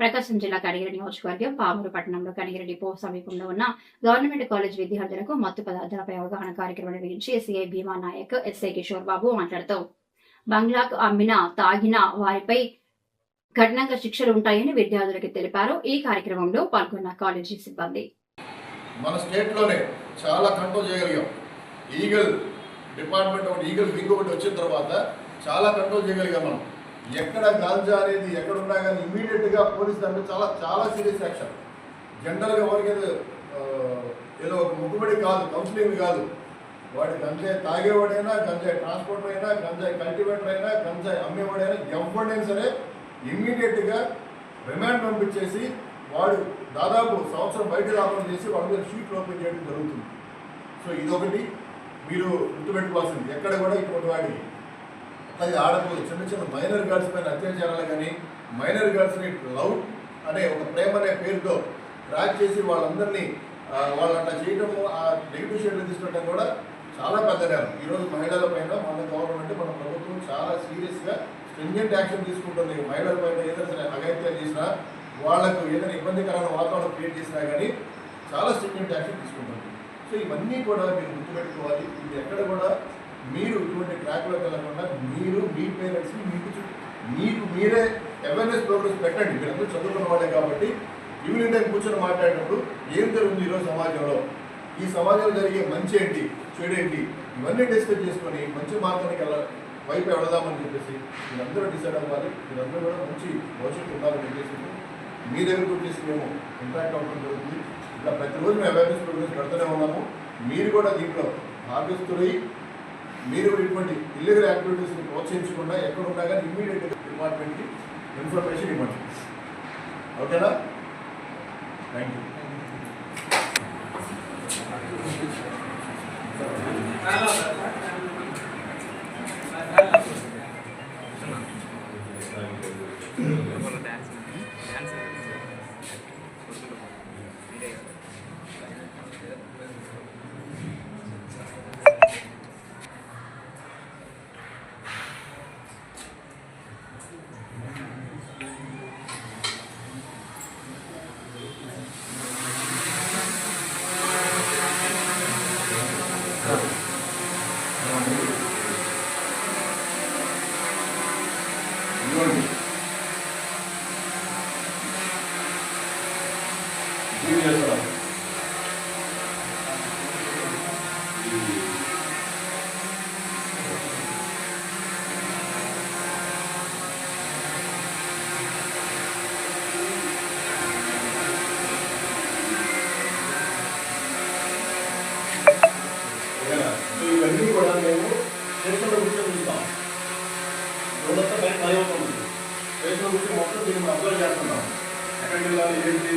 ప్రకాశం జిల్లా కడిగిరెడ్డి నియోజకవర్గం పామూరు పట్టణంలో కడిగిరి డిపో సమీపంలో ఉన్న గవర్నమెంట్ కాలేజ్ విద్యార్థులకు మత్తు పదార్థాలపై అవగాహన కార్యక్రమం నిర్వహించి సిఐ భీమా నాయక్ ఎస్ఐ కిషోర్ బాబు మాట్లాడుతూ బంగ్లాకు అమ్మిన తాగిన వారిపై కఠినంగా శిక్షలు ఉంటాయని విద్యార్థులకు తెలిపారు. ఈ కార్యక్రమంలో పాల్గొన్న కాలేజీ సిబ్బంది. మన స్టేట్లోనే చాలా కంట్రోల్ చేయగలిగాం. ఈగల్ డిపార్ట్మెంట్ ఒకటి ఈగల్ వింగ్ ఒకటి వచ్చిన తర్వాత చాలా కంట్రోల్ చేయగలిగాం మనం. ఎక్కడ గాంజా అనేది ఎక్కడ ఉన్నా కానీ ఇమీడియట్గా పోలీస్ దాంట్లో చాలా చాలా సీరియస్ యాక్షన్ జనరల్గా ఎవరికి ఏదో ఒక ముగ్గుబడి కాదు కౌన్సిలింగ్ కాదు. వాడి గంజాయి తాగేవాడైనా గంజాయి ట్రాన్స్పోర్టర్ అయినా గంజాయి కల్టివేటర్ అయినా గంజాయి అమ్మేవాడైనా ఎవడైనా సరే ఇమ్మీడియట్గా రిమాండ్ పంపించేసి వాడు దాదాపు సంవత్సరం బయట రావడం చేసి వాడి మీద షీట్ ఓపెన్ చేయడం జరుగుతుంది. సో ఇదొకటి మీరు గుర్తుపెట్టుకోవాల్సింది. ఎక్కడ కూడా ఇటువంటి వాడికి అది ఆడపిల్లలు చిన్న చిన్న మైనర్ గర్ల్స్ పైన అత్యాచారాలు కానీ మైనర్ గర్ల్స్ని లవ్ అనే ఒక ప్రేమ అనే పేరుతో ట్రాక్ చేసి వాళ్ళందరినీ వాళ్ళు అట్లా చేయటము ఆ నెగిటివ్ షేడ్లు తీసుకోవడం కూడా చాలా పెద్ద నేరం. ఈరోజు మహిళల పైన మన గవర్నమెంట్ మన ప్రభుత్వం చాలా సీరియస్గా స్ట్రింజెంట్ యాక్షన్ తీసుకుంటుంది. మహిళల పైన ఏదైనా సరే చేసినా వాళ్ళకు ఏదైనా ఇబ్బందికరమైన వాతావరణం క్రియేట్ చేసినా కానీ చాలా స్ట్రింజెంట్ యాక్షన్ తీసుకుంటుంది. సో ఇవన్నీ కూడా మీరు గుర్తుపెట్టుకోవాలి. ఇది ఎక్కడ కూడా మీరు ఇటువంటి ట్రాక్లో వెళ్ళకుండా మీరు మీ పేరెంట్స్ని మీకు మీకు మీరే అవేర్నెస్ ప్రోగ్రామ్స్ పెట్టండి. మీరు అందరూ చదువుకున్న వాళ్ళే కాబట్టి ఈవినింగ్ టైం కూర్చొని మాట్లాడినప్పుడు ఏం జరుగుతుంది ఈరోజు సమాజంలో? ఈ సమాజంలో జరిగే మంచి ఏంటి? చెడేంటి ఇవన్నీ డిస్కస్ చేసుకొని మంచి మార్గానికి వెళ్ళ వైపు వెళదామని చెప్పేసి మీరందరూ డిసైడ్ అవ్వాలి. మీరందరూ కూడా మంచి భవిష్యత్తు ఉండాలని చెప్పేసి మీ దగ్గరకు వచ్చేసి మేము ఇంపాక్ట్ అవ్వడం జరుగుతుంది. ఇలా ప్రతిరోజు మేము అవేర్నెస్ ప్రోగ్రామ్స్ పెడుతూనే ఉన్నాము. మీరు కూడా దీంట్లో భాగస్తులై మీరు ఇటువంటి ఇల్లీగల్ యాక్టివిటీస్ని ప్రోత్సహించకుండా ఎక్కడ ఉన్నా కానీ ఇమ్మీడియట్గా డిపార్ట్మెంట్కి ఇన్ఫర్మేషన్ ఇవ్వండి. ఓకేనా? థ్యాంక్ యూ ఇవ్వండి డీల్ చేస్తాం ఓకేనా? సో ఇవన్నీ కూడా మేము స్టేషన్లో కూర్చొని చూస్తాం రోజంతా బయట పని అవుతుంది స్టేషన్లో ఫేస్బుక్ మొత్తం దీన్ని అబ్జర్వ్ చేస్తున్నాం. ఎక్కడికి వెళ్ళాలి ఏంటి